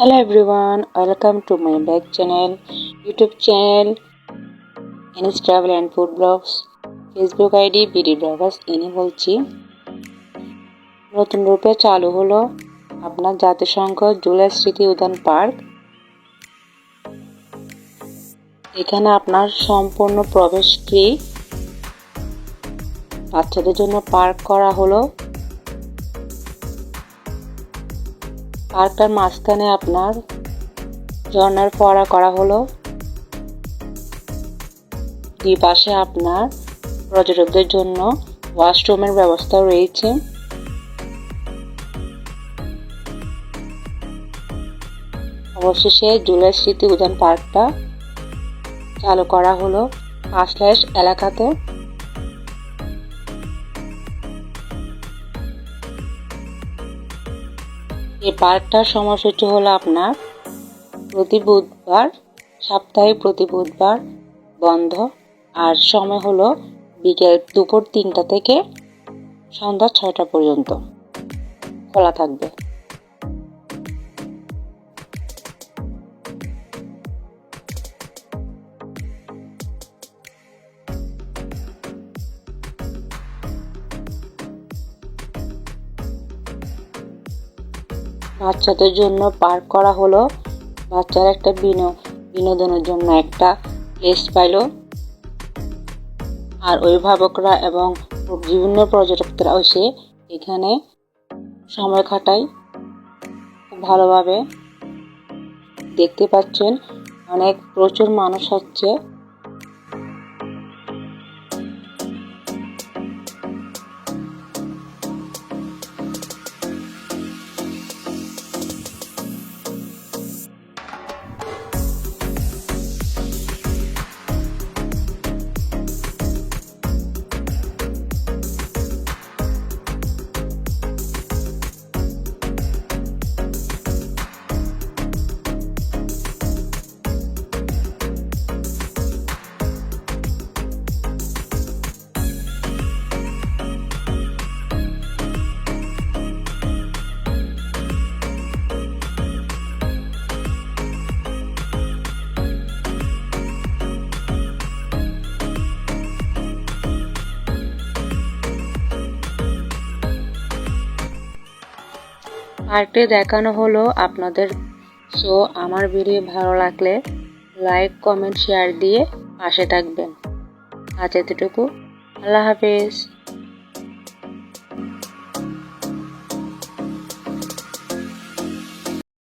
hello everyone, welcome to my back channel, youtube channel Enes travel and food blogs Facebook ID BD bloggers এনে বলছি। নতুন রূপে চালু হলো আপনার জাতিসংঘ জুলাই স্মৃতি উদ্যান পার্ক। এখানে আপনার সম্পূর্ণ প্রবেশ ফ্রি বাচ্চাদের জন্য পার্ক করা হলো। পার্কটার মাঝখানে আপনার ঝর্নার ফোয়ারা করা হলো। দুই পাশে আপনার পর্যটকদের জন্য ওয়াশরুমের ব্যবস্থাও রয়েছে। অবশেষে জুলাই স্মৃতি উদ্যান পার্কটা চালু করা হলো পাঁচলাইশ এলাকাতে। এই পার্কটার সময়সূচি হলো আপনার প্রতি বুধবার, সাপ্তাহিক প্রতি বুধবার বন্ধ আর সময় হলো বিকেল দুপুর তিনটা থেকে সন্ধ্যা ছয়টা পর্যন্ত খোলা থাকবে। বাচ্চাদের জন্য পার্ক করা হলো। বাচ্চারা একটা বিনোদনের জন্য একটা প্লেস পাইল। আর অভিভাবকরা এবং বিভিন্ন পর্যটকরা এসে এখানে সময় কাটায়। খুব ভালোভাবে দেখতে পাচ্ছেন, অনেক প্রচুর মানুষ হচ্ছে পার্টে দেখানো হলো আপনাদের। সো আমার ভিডিও ভালো লাগলে লাইক কমেন্ট শেয়ার দিয়ে পাশে থাকবেন। আজ এতটুকু। আল্লাহ হাফেজ।